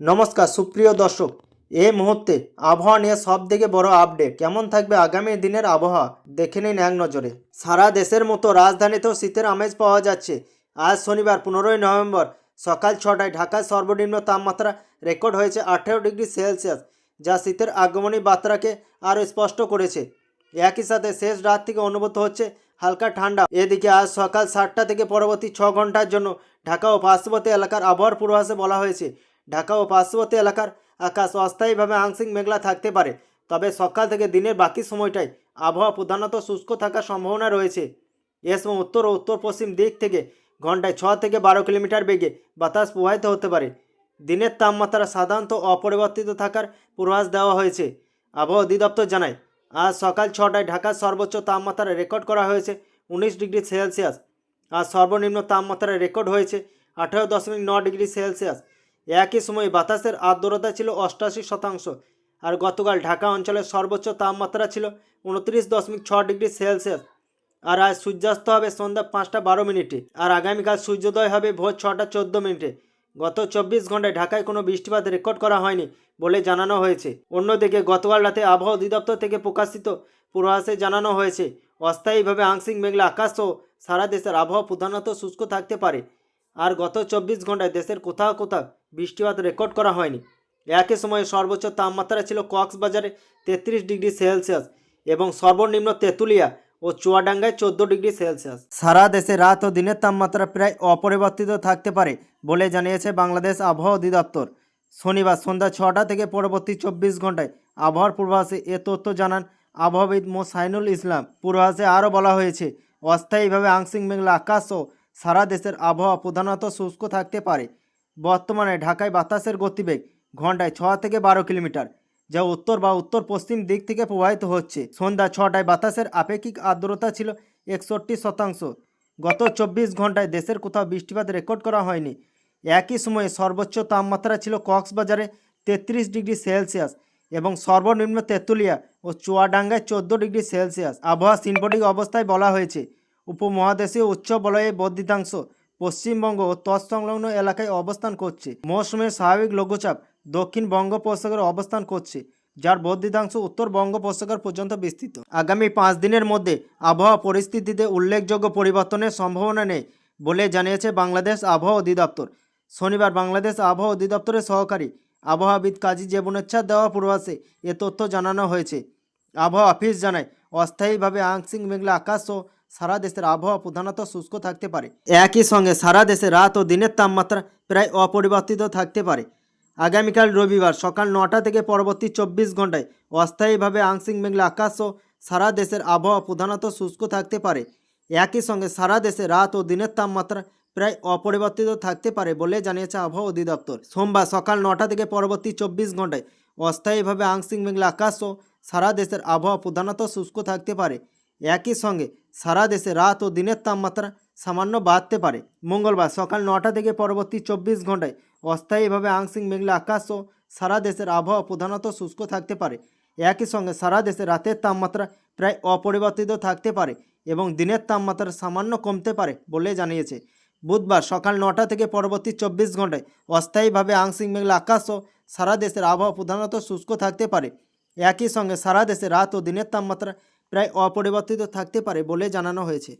নমস্কার, সুপ্রিয় দর্শক এই মুহূর্তে আবহাওয়া নিয়ে সব থেকে বড় আপডেট কেমন থাকবে আগামী দিনের আবহাওয়া? দেখে নিন এক নজরে। সারা দেশের মতো রাজধানীতেও শীতের আমেজ পাওয়া যাচ্ছে। আজ শনিবার, পনেরোই নভেম্বর, সকাল ছটায় ঢাকার সর্বনিম্ন তাপমাত্রা রেকর্ড হয়েছে আঠেরো ডিগ্রি সেলসিয়াস, যা শীতের আগমনী বার্তাকে আরও স্পষ্ট করেছে। একই সাথে শেষ রাত থেকে অনুভূত হচ্ছে হালকা ঠান্ডা। এদিকে আজ সকাল সাতটা থেকে পরবর্তী ছ ঘণ্টার জন্য ঢাকা ও পার্শ্ববর্তী এলাকার আবহাওয়ার পূর্বাভাসে বলা হয়েছে ঢাকা ও পার্শ্ববর্তী এলাকার আকাশ অস্থায়ীভাবে আংশিক মেঘলা থাকতে পারে। তবে সকাল থেকে দিনের বাকি সময়টায় আবহাওয়া প্রধানত শুষ্ক থাকার সম্ভাবনা রয়েছে। এ সময় উত্তর ও উত্তর পশ্চিম দিক থেকে ঘন্টায় ছ থেকে বারো কিলোমিটার বেগে বাতাস প্রবাহিত হতে পারে। দিনের তাপমাত্রা সাধারণত অপরিবর্তিত থাকার পূর্বাভাস দেওয়া হয়েছে। আবহাওয়া অধিদপ্তর জানায়, আজ সকাল ছটায় ঢাকার সর্বোচ্চ তাপমাত্রা রেকর্ড করা হয়েছে উনিশ ডিগ্রি সেলসিয়াস। আর সর্বনিম্ন তাপমাত্রা রেকর্ড হয়েছে আঠেরো দশমিক ন ডিগ্রি সেলসিয়াস। একই সময় বাতাসের আর্দ্রতা ছিল অষ্টাশি শতাংশ আর গতকাল ঢাকা অঞ্চলের সর্বোচ্চ তাপমাত্রা ছিল উনত্রিশ দশমিক ছ ডিগ্রি সেলসিয়াস। আর আজ সূর্যাস্ত হবে সন্ধ্যা পাঁচটা বারো মিনিটে আর আগামীকাল সূর্যোদয় হবে ভোর ছটা চোদ্দ মিনিটে। গত চব্বিশ ঘন্টায় ঢাকায় কোনো বৃষ্টিপাত রেকর্ড করা হয়নি বলে জানানো হয়েছে। অন্যদিকে গতকাল রাতে আবহাওয়া অধিদপ্তর থেকে প্রকাশিত পূর্বাভাসে জানানো হয়েছে, অস্থায়ীভাবে আংশিক মেঘলা আকাশ ও সারা দেশের আবহাওয়া প্রধানত শুষ্ক থাকতে পারে। আর গত চব্বিশ ঘন্টায় দেশের কোথাও কোথাও বৃষ্টিপাত রেকর্ড করা হয়নি। একই সময়ে সর্বোচ্চ তাপমাত্রা ছিল কক্সবাজারে তেত্রিশ ডিগ্রি সেলসিয়াস এবং সর্বনিম্ন তেঁতুলিয়া ও চুয়াডাঙ্গায় চোদ্দ ডিগ্রি সেলসিয়াস। সারা দেশে রাত ও দিনের তাপমাত্রা প্রায় অপরিবর্তিত থাকতে পারে বলে জানিয়েছে বাংলাদেশ আবহাওয়া অধিদপ্তর। শনিবার সন্ধ্যা ছটা থেকে পরবর্তী চব্বিশ ঘন্টায় আবহাওয়ার পূর্বাভাসে এ তথ্য জানান আবহাওয়াবিদ মো সাইনুল ইসলাম। পূর্বাভাসে আরও বলা হয়েছে, অস্থায়ীভাবে আংশিক মেঘলা আকাশ ও সারা দেশের আবহাওয়া প্রধানত শুষ্ক থাকতে পারে। বর্তমানে ঢাকায় বাতাসের গতিবেগ ঘন্টায় ছ থেকে বারো কিলোমিটার, যা উত্তর বা উত্তর পশ্চিম দিক থেকে প্রবাহিত হচ্ছে। সন্ধ্যা ছটায় বাতাসের আপেক্ষিক আর্দ্রতা ছিল একষট্টি শতাংশ। গত চব্বিশ ঘন্টায় দেশের কোথাও বৃষ্টিপাত রেকর্ড করা হয়নি। একই সময়ে সর্বোচ্চ তাপমাত্রা ছিল কক্সবাজারে তেত্রিশ ডিগ্রি সেলসিয়াস এবং সর্বনিম্ন তেঁতুলিয়া ও চুয়াডাঙ্গায় চোদ্দ ডিগ্রি সেলসিয়াস। আবহাওয়া সিনপটিক অবস্থায় বলা হয়েছে উপমহাদেশীয় উচ্চ বলয়ে বর্ধিতাংশ পশ্চিমবঙ্গ ও তৎসংলগ্ন এলাকায় অবস্থান করছে। মৌসুমের স্বাভাবিক লঘুচাপ দক্ষিণ বঙ্গোপসাগরে অবস্থান করছে, যার বর্ধিতাংশ উত্তর বঙ্গোপসাগর পর্যন্ত বিস্তৃত। আগামী পাঁচ দিনের মধ্যে আবহাওয়া পরিস্থিতিতে উল্লেখযোগ্য পরিবর্তনের সম্ভাবনা নেই বলে জানিয়েছে বাংলাদেশ আবহাওয়া অধিদপ্তর। শনিবার বাংলাদেশ আবহাওয়া অধিদপ্তরের সহকারী আবহাওয়াবিদ কাজী জেবুনেচ্ছা দেওয়া পূর্বাসে এ তথ্য জানানো হয়েছে। আবহাওয়া অফিস জানায়, অস্থায়ীভাবে আংশিক মেঘলা আকাশ ও সারা দেশের আবহাওয়া প্রধানত শুষ্ক থাকতে পারে। একই সঙ্গে সারা দেশে রাত ও দিনের তাপমাত্রা প্রায় অপরিবর্তিত থাকতে পারে। আগামীকাল রবিবার সকাল নটা থেকে পরবর্তী চব্বিশ ঘন্টায় অস্থায়ীভাবে আংশিক মেঘলা আকাশ ও সারা দেশের আবহাওয়া প্রধানত শুষ্ক থাকতে পারে। একই সঙ্গে সারা দেশে রাত ও দিনের তাপমাত্রা প্রায় অপরিবর্তিত থাকতে পারে বলে জানিয়েছে আবহাওয়া অধিদপ্তর। সোমবার সকাল নটা থেকে পরবর্তী চব্বিশ ঘন্টায় অস্থায়ীভাবে আংশিক মেঘলা আকাশ ও সারা দেশের আবহাওয়া প্রধানত শুষ্ক থাকতে পারে। একই সঙ্গে সারা দেশে রাত ও দিনের তাপমাত্রা সামান্য বাড়তে পারে। মঙ্গলবার সকাল নটা থেকে পরবর্তী চব্বিশ ঘন্টায় অস্থায়ীভাবে আংশিক মেঘলা আকাশ ও সারা দেশের আবহাওয়া প্রধানত শুষ্ক থাকতে পারে। একই সঙ্গে সারা দেশে রাতের তাপমাত্রা প্রায় অপরিবর্তিত থাকতে পারে এবং দিনের তাপমাত্রা সামান্য কমতে পারে বলে জানিয়েছে। বুধবার সকাল নটা থেকে পরবর্তী চব্বিশ ঘন্টায় অস্থায়ীভাবে আংশিক মেঘলা আকাশ ও সারা দেশের আবহাওয়া প্রধানত শুষ্ক থাকতে পারে। একই সঙ্গে সারা দেশে রাত ও দিনের তাপমাত্রা প্রায় অপরিবর্তিত থাকতে পারে বলে জানানো হয়েছে।